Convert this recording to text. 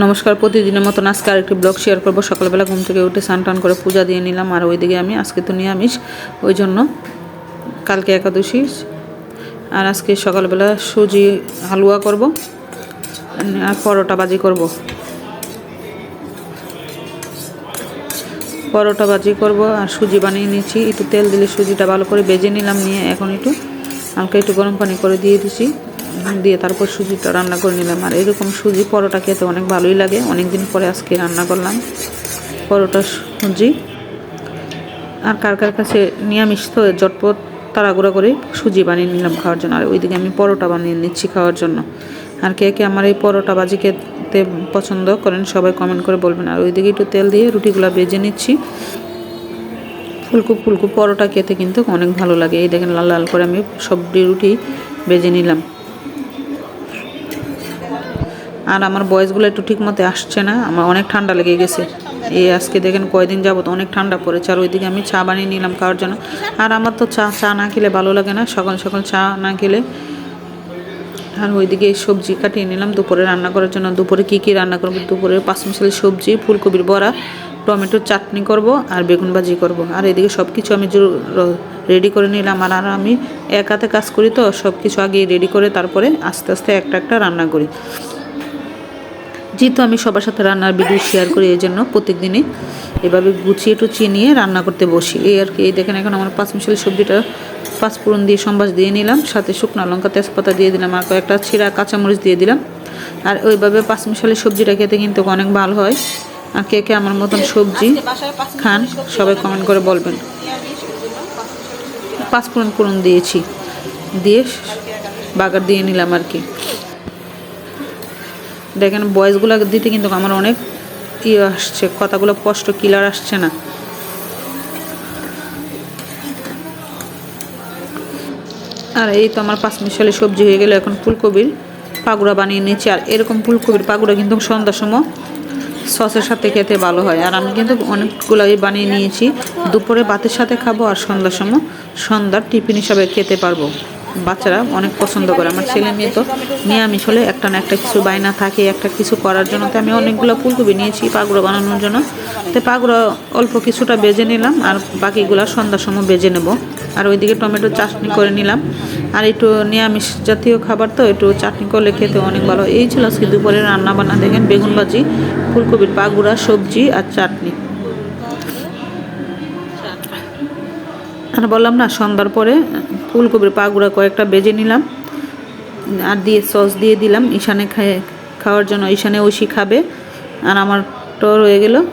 নমস্কার, প্রতিদিনের মতন আজকে আরেকটি ব্লগ শেয়ার করব। সকালবেলা ঘুম থেকে উঠে স্নান টান করে পূজা দিয়ে নিলাম, আর ওইদিকে আমি, আজকে তো নিরামিষ, ওই জন্য কালকে একাদশী। আর আজকে সকালবেলা সুজি হালুয়া করব, আর পরোটা বাজি করব। পরোটা বাজি করব, আর সুজি বানিয়ে নিচ্ছি একটু তেল দিলে সুজিটা ভালো করে বেজে নিলাম, নিয়ে এখন একটু হালকা একটু গরম পানি করে দিয়ে দিছি। দিয়ে তারপর সুজিটা রান্না করে নিলাম। আর এরকম সুজি পরোটা খেতে অনেক ভালোই লাগে। অনেক দিন পরে আজকে রান্না করলাম পরোটা, সুজি। আর কার কার কাছে নিরামিষ তো জটপট তাড়াগুড়া করে সুজি বানিয়ে নিলাম খাওয়ার জন্য। আর ওইদিকে আমি পরোটা বানিয়ে নিচ্ছি খাওয়ার জন্য। আর কে কে আমার এই পরোটা বাজি খেতে পছন্দ করেন সবাই কমেন্ট করে বলবেন। আর ওইদিকে একটু তেল দিয়ে রুটিগুলো বেজে নিচ্ছি। ফুলকু ফুলকু পরোটা খেতে কিন্তু অনেক ভালো লাগে। এই দেখেন লাল লাল করে আমি সবজি রুটি বেজে নিলাম। আর আমার বয়সগুলো একটু ঠিক মতো আসছে না, আমার অনেক ঠান্ডা লেগে গেছে। এই আজকে দেখেন কয়দিন যাবত অনেক ঠান্ডা পড়েছে, আর ওইদিকে আমি চা বানিয়ে নিলাম খাওয়ার জন্য। আর আমার তো চা চা না খেলে ভালো লাগে না, সকাল সকাল চা না খেলে। আর ওইদিকে সবজি কাটিয়ে নিলাম, দুপুরে রান্না করার জন্য। দুপুরে কী কী রান্না করব? দুপুরে পাঁচ মিশালি সবজি, ফুলকপির বড়া, টমেটোর চাটনি করব আর বেগুন ভাজি করব। আর এদিকে সব কিছু আমি রেডি করে নিলাম। আর আর আমি এক হাতে কাজ করি তো সব কিছু আগে রেডি করে তারপরে আস্তে আস্তে একটা একটা রান্না করি। যেহেতু আমি সবার সাথে রান্নার ভিডিও শেয়ার করি এই জন্য প্রত্যেক দিনে এভাবে গুছিয়ে টুচিয়ে নিয়ে রান্না করতে বসি। এই আর কি এই দেখেন এখন আমার পাঁচ মিশালি সবজিটা পাঁচফোড়ন দিয়ে সম্বাস দিয়ে নিলাম সাথে শুকনো লঙ্কা তেজপাতা দিয়ে দিলাম আর কয়েকটা ছিঁড়া কাঁচামরিচ দিয়ে দিলাম। আর ওইভাবে পাঁচ মিশালি সবজিটা খেতে কিন্তু অনেক ভালো হয়। আর কে কে আমার মতন সবজি খান সবাই কমেন্ট করে বলবেন। পাঁচফোড়ন ফোড়ন দিয়েছি দিয়ে বাগার দিয়ে নিলাম আর কি। দেখেন বয়েসগুলো দিতে কিন্তু আমার অনেক ইয়ে আসছে, কথাগুলো স্পষ্ট ক্লিয়ার আসছে না। আর এই তো আমার পাঁচ মিশালি সবজি হয়ে গেলে এখন ফুলকপির পাগুড়া বানিয়ে নিচ্ছি। আর এরকম ফুলকপির পাগুড়া কিন্তু সন্ধ্যার সময় সসের সাথে খেতে ভালো হয়। আর আমি কিন্তু অনেকগুলোই বানিয়ে নিয়েছি। দুপুরে ভাতের সাথে খাব আর সন্ধ্যার সময় সন্ধ্যার টিফিন হিসাবে খেতে পারব। বাচ্চারা অনেক পছন্দ করে। আমার ছেলে মেয়ে তো নিরামিষ হলে একটা না একটা কিছু বায়না থাকে, একটা কিছু করার জন্য। তো আমি অনেকগুলো ফুলকপি নিয়েছি পাগুড়ো বানানোর জন্য। তো পাগুড়ো অল্প কিছুটা বেজে নিলাম আর বাকিগুলো সন্ধ্যার সময় বেজে নেব। আর ওইদিকে টমেটো চাটনি করে নিলাম। আর একটু নিরামিষ জাতীয় খাবার তো, একটু চাটনি করলে খেতে অনেক ভালো। এই ছিল আজকে দুপুরে রান্না বান্না দেখেন বেগুন ভাজি, ফুলকপির পাগুড়া, সবজি আর চাটনি। আর বললাম না, সন্ধ্যার পরে ফুলকপির পাগুড়া কয়েকটা বেজে নিলাম। আর দিয়ে সস দিয়ে দিলাম। ঈশানে খাওয়ার জন্য ঈশানে ওষি খাবে। আর আমার তো রয়ে গেল।